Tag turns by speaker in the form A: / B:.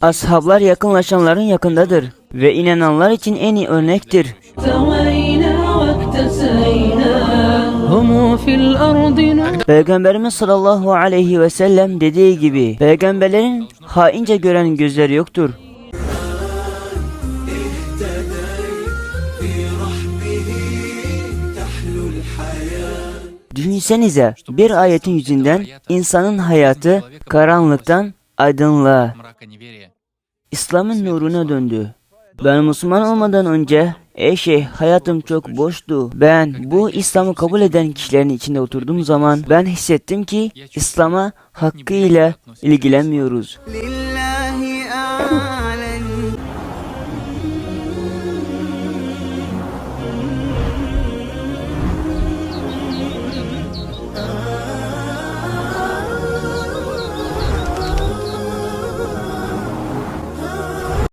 A: Ashablar yakınlaşanların yakındadır ve inananlar için en iyi örnektir. Peygamberimiz sallallahu aleyhi ve sellem dediği gibi peygamberlerin haince gören gözleri yoktur. Düşünsenize bir ayetin yüzünden insanın hayatı karanlıktan aydınlığa, İslam'ın nuruna döndü. Ben Müslüman olmadan önce Ey şey, hayatım çok boştu. Ben bu İslam'ı kabul eden kişilerin içinde oturduğum zaman ben hissettim ki İslam'a hakkıyla ilgilenmiyoruz.